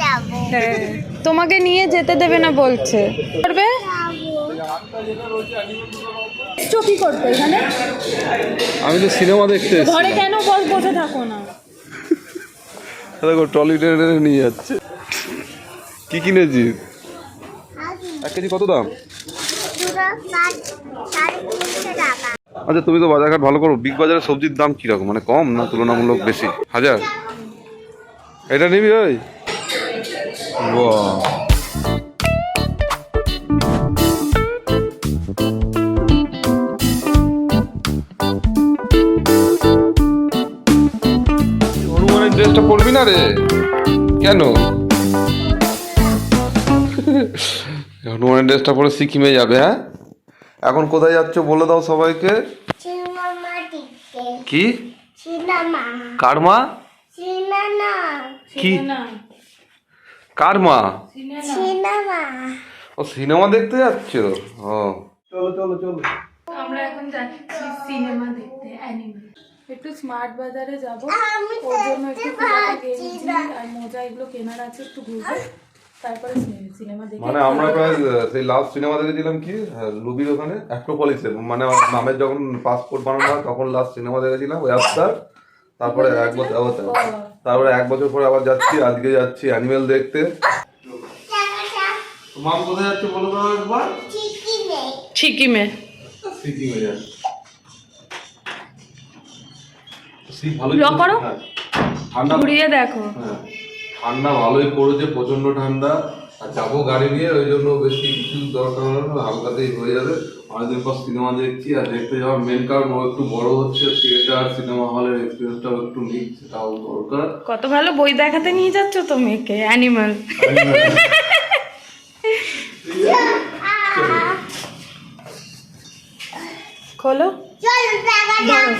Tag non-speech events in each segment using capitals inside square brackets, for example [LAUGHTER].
যাব। হ্যাঁ তোমাকে নিয়ে যেতে দেবে না বলছে। করবে? এসছো কি করতে এখানে? আমি তো সিনেমা দেখতে এসেছি। ঘরে কেন বস বসে থাকো না। দেখো টেনে নিয়ে যাচ্ছে। কি কিনেছিস এক কেজি কত দাম? আচ্ছা তুমি তো বাজারঘাট ভালো করো। বিগ বাজারে সবজির দাম কীরকম? মানে কম না তুলনামূলক বেশি? হাজার? এটা নিবি ওই? বাহ হনুমানের ড্রেসটা পরবি না রে? কেন? হনুমানের ড্রেসটা পরে সিকিমে যাবে হ্যাঁ? এখন কোথায় যাচ্ছ বলে দাও সবাইকে? কি? কার মা? কি? কার মা সিনেমা। ও সিনেমা দেখতে যাচ্ছ? ও। চলো চলো চলো। আমরা এখন যাচ্ছি সিনেমা দেখতে অ্যানিমে একটু স্মার্ট বাজারে যাব। ওর জন্য একটু দেখতে ফুলাটা পাচ্ছি গেঞ্জি আর মোজা এগুলো কেনার আছে একটু ঘুরবো। তারপরে সিনেমা দেখে মানে আমরা প্রায় সেই লাস্ট সিনেমা দেখেছিলাম কি হ্যাঁ, লুবির ওখানে অ্যাক্রোপলিসে মানে আমার যখন পাসপোর্ট বানানো হয় তখন লাস্ট সিনেমা দেখেছিলাম ওই তারপরে এক বছর আবার- তারপরে এক বছর পরে আবার যাচ্ছি আজকে যাচ্ছি অ্যানিমেল দেখতে। মাম কোথায় যাচ্ছে বলে দাও একবার? সিকিমে। যাচ্ছে? হ্যাঁ। ঠান্ডা ঘুরিয়ে দেখো। হ্যাঁ, ঠান্ডা ভালোই পড়েছে প্রচণ্ড ঠান্ডা। আর যাব গাড়ি নিয়ে ওই জন্য বেশি কিছু দরকার হালকাতেই হয়ে যাবে। অনেকদিন পর সিনেমা দেখছি আর দেখতে যাওয়ার মেন কারণ ও একটু বড় হচ্ছে থিয়েটার সিনেমা হলের এক্সপিরিয়েন্সটাও একটু নিক সেটাও দরকার। কত ভালো বই দেখাতে নিয়ে যাচ্ছ তো মেয়েকে অ্যানিমাল খোলো। দেখা যাক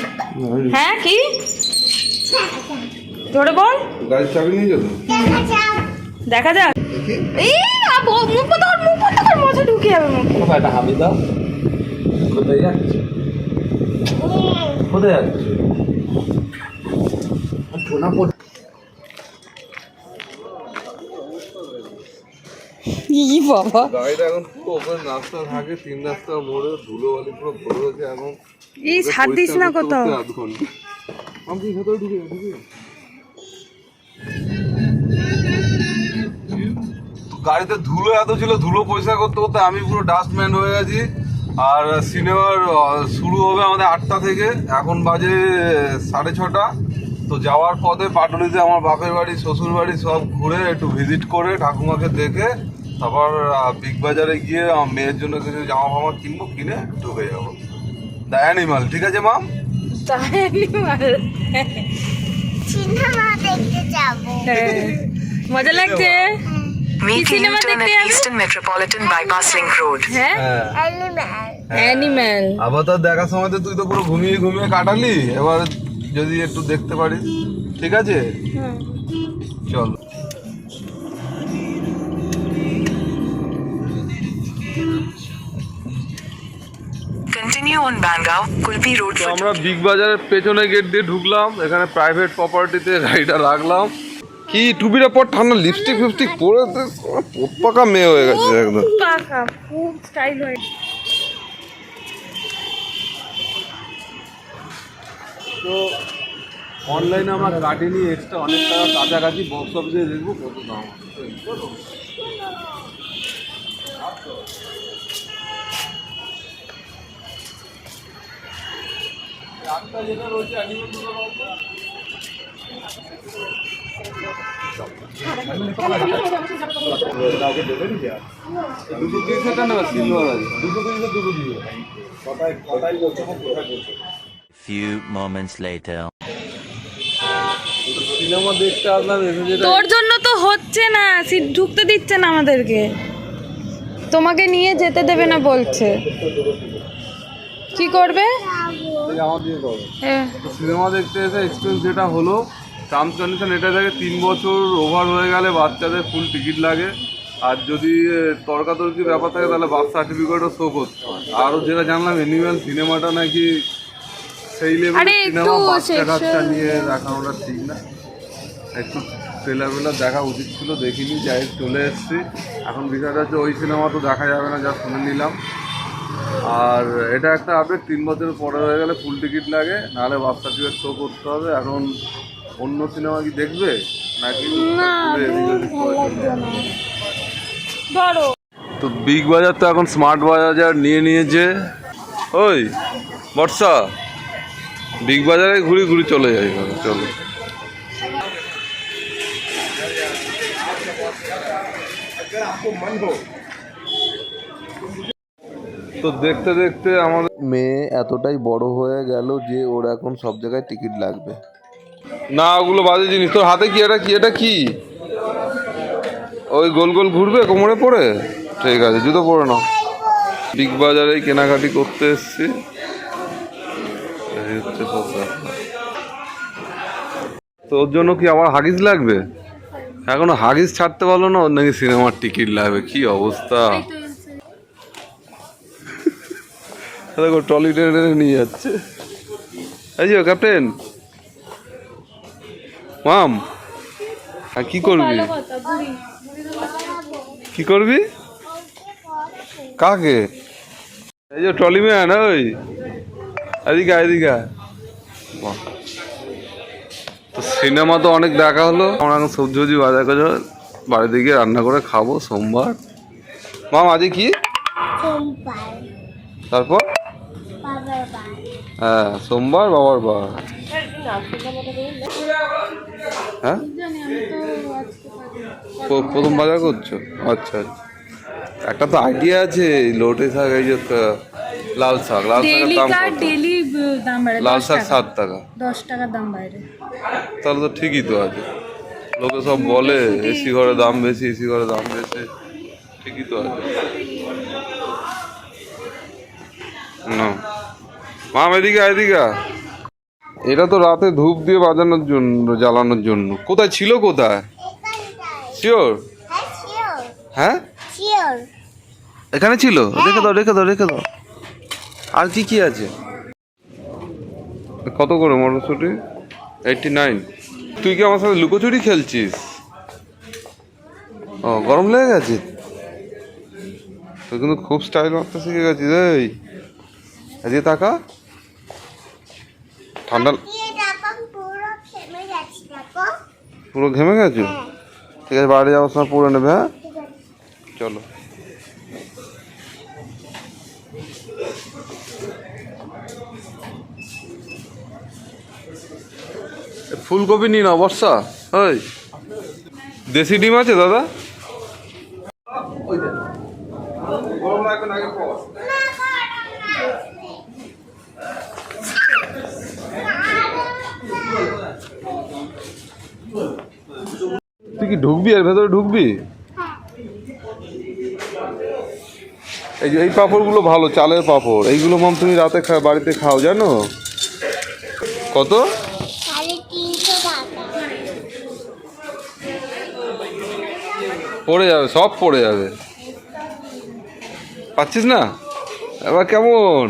হ্যাঁ কি? ধরে বল। গাড়ির চাবি নিয়ে যাব? দেখা যাক। এই মুখ মজা ঢুকে যাবে মুখ। কোথায়? এটা হামিদা কোথায় যাচ্ছে? কোথায় যাচ্ছে? ই বাবা। গাড়িটা এখন ওপরে রাস্তা থাকে তিন রাস্তা মোড়ে ধুলো বালি পুরো ভরে রয়েছে এখন। এই দিস না কোথাও? আধ ঘণ্টা আমি কি ভেতরে ঢুকে ঢুকে গাড়িতে ধুলো এত ছিল ধুলো পয়সা করতে করতে আমি পুরো ডাস্টম্যান হয়ে গেছি। আর সিনেমার শুরু হবে আমাদের আটটা থেকে। এখন বাজে সাড়ে ছটা। তো যাওয়ার পথে পাটুলিতে আমার বাপের বাড়ি শ্বশুর বাড়ি সব ঘুরে একটু ভিজিট করে ঠাকুমাকে দেখে তারপর বিগ বাজারে গিয়ে আমার মেয়ের জন্য কিছু জামা ফামা কিনবো কিনে ঢুকে যাব। দ্য অ্যানিমাল ঠিক আছে মাম অ্যানিমাল সিনেমা দেখতে যাব। মজা লাগছে? U-turn দেখতে at Eastern Metropolitan Bypass Link Road. হ্যাঁ? অ্যানিম্যাল তো দেখার সময় তো তুই তো পুরো ঘুমিয়ে ঘুমিয়ে কাটালি। এবার যদি একটু দেখতে পারিস ঠিক আছে? চল। আমরা বিগ বাজারের পেছনে গেট দিয়ে ঢুকলাম এখানে প্রাইভেট প্রপার্টিতে গাড়িটা রাখলাম। কি টুপিটা পর ঠান্ডা লিপস্টিক ফিপস্টিক পরে পাকা মেয়ে হয়ে গেছে একদম। পাকা খুব স্টাইল হয়ে। তো অনলাইনে আমরা কাটিনি এক্সট্রা অনেক টাকা কাছাকাছি বক্স অফিসে দেখব কত দাম। দুশো তিরিশেরটা নেবে সিলভার আছে দুশো তিরিশের দুটো দিবে Few moments later. সিনেমা দেখতে আসলাম তোর জন্য তো হচ্ছে না সিট ঢুকতে দিচ্ছে না আমাদেরকে। তোমাকে নিয়ে যেতে দেবে না বলছে। কি করবে? হ্যাঁ। সিনেমা দেখতে এসে এক্সপিরিয়েন্স যেটা হলো টার্মস কন্ডিশন এটা থেকে তিন বছর ওভার হয়ে গেলে বাচ্চাদের ফুল টিকিট লাগে। আর যদি তর্কাতর্কি ব্যাপার থাকে তাহলে বার্থ সার্টিফিকেটও শো করতে হয়। আরও যেটা জানলাম অ্যানিম্যাল সিনেমাটা নাকি সেই একটু সিনেমা বাচ্চা কাচ্চা নিয়ে দেখানোটা ঠিক না। একটু ট্রেলার ফেলার দেখা উচিত ছিল দেখিনি যাই চলে এসেছি। এখন বিষয়টা হচ্ছে ওই সিনেমা তো দেখা যাবে না যা শুনে নিলাম। আর এটা একটা আপডেট তিন বছর পরে হয়ে গেলে ফুল টিকিট লাগে নাহলে বাস সার্টিফিকেট শো করতে হবে। এখন অন্য সিনেমা কি দেখবে? নাকি তো বিগ বাজার তো এখন স্মার্ট বাজার নিয়ে নিয়েছে। ওই বর্ষা বিগ বাজারে ঘুরি ঘুরি চলে যাই চলো। তো দেখতে দেখতে আমাদের মেয়ে এতটাই বড় হয়ে গেল যে ওর এখন সব জায়গায় টিকিট লাগবে। না ওগুলো বাজে জিনিস। তোর হাতে কি এটা কি? এটা কি? ওই গোল গোল ঘুরবে কোমরে পড়ে? ঠিক আছে জুতো পরে নাও। বিগ বাজারে কেনাকাটি করতে এসছি। এই হচ্ছে সব ব্যাপার। তো ওর জন্য কি আমার হাগিস লাগবে? এখনও হাগিস ছাড়তে পারল না ওর নাকি সিনেমার টিকিট লাগবে। কি অবস্থা? দেখো ট্রলি টেনে টেনে নিয়ে যাচ্ছে। এই যে ক্যাপ্টেন। মাম আর কি করবি? কি করবি? কাকে? এই যে ট্রলি ম্যান ওই। এদিকে এদিকে। তো সিনেমা তো অনেক দেখা হলো। আমরা এখন সবজি সবজি বাজার করে বাড়িতে গিয়ে রান্না করে খাব সোমবার। মাম আজকে কি? তারপর? হ্যাঁ সোমবার বাবার বার। হ্যাঁ? প্রথম বাজার করছ? আচ্ছা আচ্ছা। একটা তো আইডিয়া আছে লোটে শাক এই যে লাল শাক লাল শাকের দাম? ডেলি দাম বাড়ে? লাল শাক সাত টাকা। দশ টাকার দাম বাইরে তাহলে তো ঠিকই তো আছে। লোকে সব বলে এসি ঘরে দাম বেশি এসি ঘরে দাম বেশি ঠিকই তো আছে। না। মাম এদিকে এদিকে। এটা তো রাতে ধূপ দিয়ে বাজানোর জন্য, জ্বালানোর জন্য। কোথায় ছিল কোথায়? শিওর হ্যাঁ? এখানে ছিল? রেখে দাও রেখে দাও রেখে দাও। আর কি কি আছে? কত করে মটরশুটি? এইটটি নাইন তুই কি আমার সাথে লুকোচুরি খেলছিস? ও, গরম লেগে গেছে? তুই কিন্তু খুব স্টাইল মারতে শিখে গেছিস, এই। এদিকে তাকা। ঠান্ডা পুরো ঘেমে গেছো ঠিক আছে বাড়ি যাওয়ার সময় পরে নেবে হ্যাঁ? চলো। ফুলকপি নিন অবস্থা ওই দেশি ডিম আছে দাদা? কি ঢুকবি? এর ভেতরে ঢুকবি? এই যে, এই পাঁপড়গুলো ভালো, চালের পাঁপড়। এইগুলো মাম, তুমি রাতে খা, বাড়িতে খাও, জানো? কত? পড়ে যাবে, সব পড়ে যাবে। পাচ্ছিস না? এবার কেমন?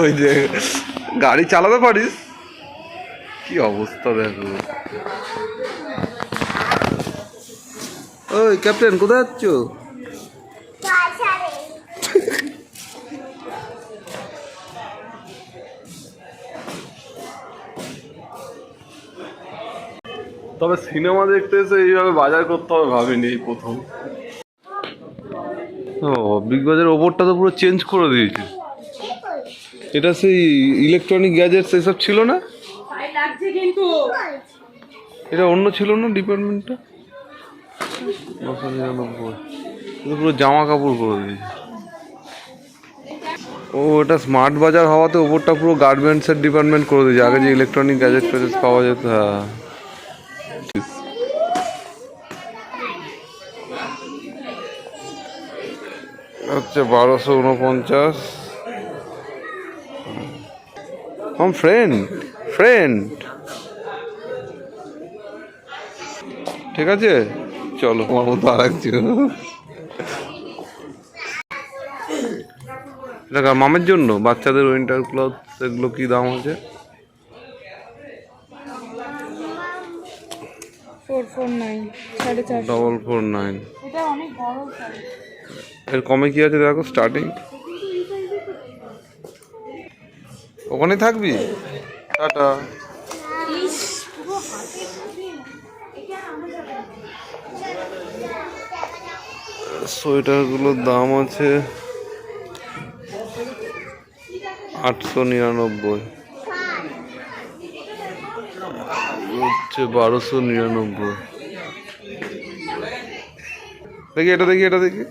তুই যে গাড়ি চালাতে পারিস? কি অবস্থা দেখো। ওই ক্যাপ্টেন, কোথায় যাচ্ছ? তবে সিনেমা দেখতে এসে এইভাবে বাজার করতে হবে ভাবিনি এই প্রথম। ও বিগ বাজার ওপরটা তো পুরো চেঞ্জ করে দিয়েছে। এটা সেই ইলেকট্রনিক গ্যাজেটস এসব ছিল না? কিন্তু। এটা অন্য ছিল না ডিপার্টমেন্টটা নশো নিরানব্বই পুরো জামা কাপড় করে দিয়েছে। ও এটা স্মার্ট বাজার হওয়াতে ওপরটা পুরো গার্মেন্টসের ডিপার্টমেন্ট করে দিয়েছে। আগে যে ইলেকট্রনিক গ্যাজেট ফ্যাজেট পাওয়া যেত হ্যাঁ। হচ্ছে বারোশো উনপঞ্চাশ। আমার ফ্রেন্ড ফ্রেন্ড ঠিক আছে? চলো। আমার মতো আর এটা মামের জন্য বাচ্চাদের উইন্টার ক্লথ এগুলো কি দাম আছে? ডবল ফোর নাইন এটা অনেক বড় সাইজ এর কমে কি আছে দেখো স্টার্টিং ওখানে থাকবি? টাটা। সোয়েটারগুলোর দাম আছে আটশো নিরানব্বই। হচ্ছে বারোশো নিরানব্বই। দেখি এটা দেখি এটা দেখি।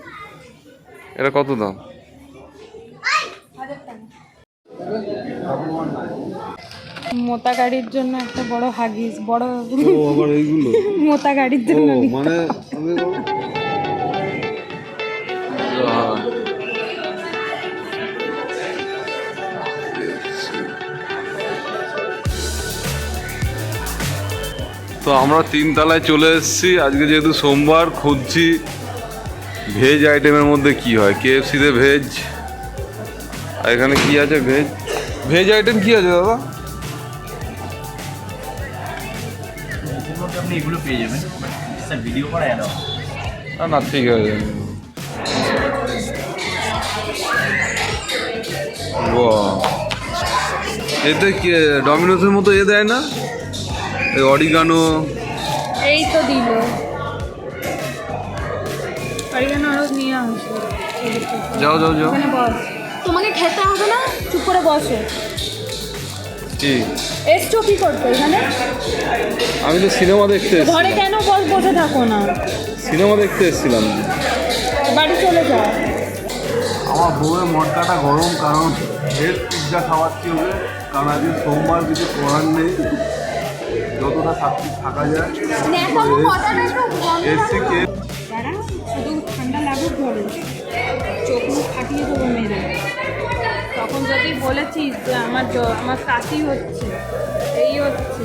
এটা কত দাম? মোতা গাড়ির জন্য একটা বড় হাগিস বড় ও আবার এইগুলো? [LAUGHS] মোতা গাড়ির জন্য মানে তো আমরা তিন তিনতলায় চলে এসেছি। আজকে যেহেতু সোমবার খুঁজছি ভেজ আইটেমের মধ্যে কি হয়? কেএফসিতে ভেজ। আর এখানে কি আছে ভেজ? ভেজ আইটেম কি আছে দাদা? আপনি এগুলো পেয়ে যাবেন। স্যার ভিডিও করা অ্যালাউ না না ঠিক আছে। এতে কি ডমিনোসের মতো এ দেয় না? এই অরিগানো এই তো দিল। অরিগানো আরও নিয়ে আসবে যাও যাও যাও। তোমাকে খেতে হবে না চুপ করে বসো। কি এসছো কি করতে এখানে? আমি তো সিনেমা দেখতে ঘরে কেন বস বসে থাকো না? সিনেমা দেখতে এসেছিলাম। বাড়ি চলে যাও। আমার বউয়ের মটকাটা গরম কারণ ভেজ পিৎজা খাওয়াচ্ছি ওকে কারণ আজকে সোমবার কিছু করার নেই। যতটা থাকতে থাকা যায় এসছি কে শুধু ঠান্ডা লাগুক ঘরে চোখ মুখ ফাটিয়ে দেবো মেরে তখন যদি বলেছিস যে আমার আমার কাশি হচ্ছে, এই হচ্ছে।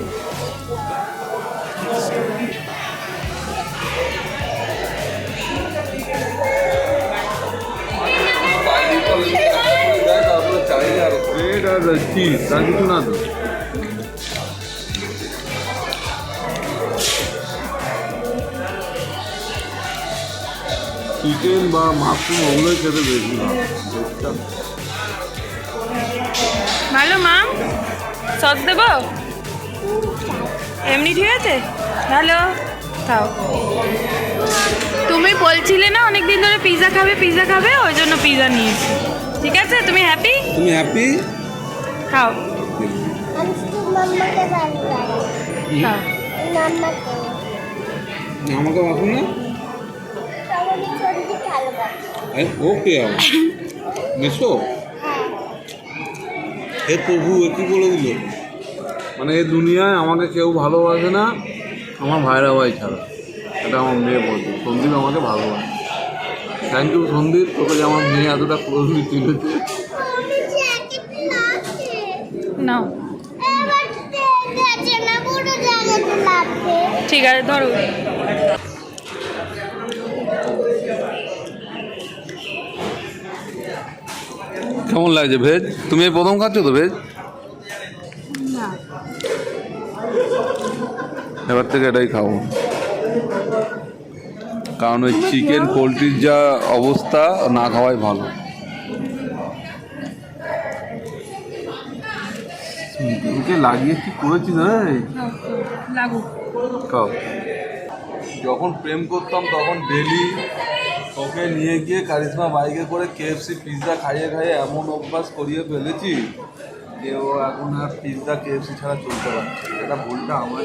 না চিকেন বা মাশরুম ওগুলোই খেতে বেশি ভালো। মা সস দেবো? এমনি ঠিক আছে? ভালো খাও। তুমি বলছিলে না অনেক দিন ধরে পিৎজা খাবে পিৎজা খাবে ওই জন্য পিৎজা নিয়েছি। ঠিক আছে? তুমি হ্যাপি তুমি হ্যাপি খাও। আমাকে বাসুন না? ওকে মেসো [LAUGHS] হে প্রভু এ কি বলে দিল? মানে এই দুনিয়ায় আমাকে কেউ ভালোবাসে না আমার ভাইরা ভাই ছাড়া। এটা আমার মেয়ে বলছে সন্দীপ আমাকে ভালোবাসে। থ্যাংক ইউ সন্দীপ তোকে যে আমার মেয়ে এতটা ক্লোজলি চিনেছে। না ঠিক আছে ধরো। কেমন লাগছে ভেজ? তুমি এই প্রথম খাচ্ছ তো ভেজ? এবার থেকে এটাই খাব। কারণ ওই চিকেন পোলট্রির যা অবস্থা না খাওয়াই ভালো। ওকে লাগিয়ে কি করেছিস খাও। যখন প্রেম করতাম তখন ডেলি ওকে নিয়ে গিয়ে কারিশমা বাইকে করে কেএফসি পিৎজা খাইয়ে খাইয়ে এমন অভ্যাস করিয়ে ফেলেছি যে ও এখন আর পিৎজা কেএফসি ছাড়া চলতে পারছে এটা ভুলটা আমার।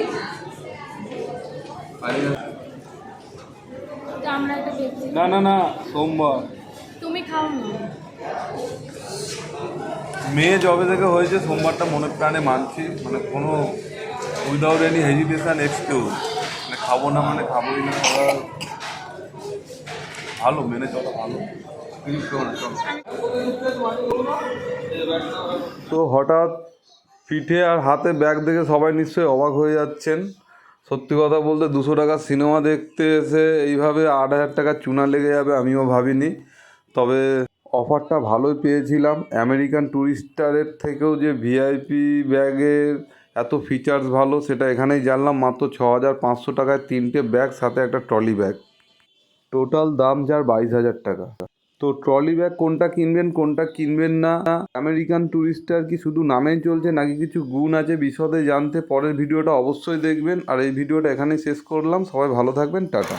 না না না সোমবার। তুমি খাও না। মেয়ে জবে থেকে হয়েছে সোমবারটা মনে প্রাণে মানছি। মানে কোনো উইদাউট এনি হেজিটেশন এক্সকিউজ মানে খাব না মানে খাবোই না খাওয়া ভালো, মেনে চলা ভালো। তো হঠাৎ পিঠে আর হাতে ব্যাগ দেখে সবাই নিশ্চয়ই অবাক হয়ে যাচ্ছেন। সত্যি কথা বলতে দুশো টাকার সিনেমা দেখতে এসে এইভাবে আট হাজার টাকার চুনা লেগে যাবে আমিও ভাবিনি। তবে অফারটা ভালোই পেয়েছিলাম। আমেরিকান টুরিস্টারের থেকেও যে ভিআইপি ব্যাগের এত ফিচার্স ভালো, সেটা এখানেই জানলাম। মাত্র ছ হাজার পাঁচশো টাকায় তিনটে ব্যাগ, সাথে একটা ট্রলি ব্যাগ টোটাল দাম যার বাইশ হাজার টাকা। তো ট্রলি ব্যাগ কোনটা কিনবেন কোনটা কিনবেন না? আমেরিকান ট্যুরিস্টার কি শুধু নামেই চলছে নাকি কিছু গুণ আছে বিশদে জানতে? পরের ভিডিওটা অবশ্যই দেখবেন। আর এই ভিডিওটা এখানেই শেষ করলাম। সবাই ভালো থাকবেন। টাটা।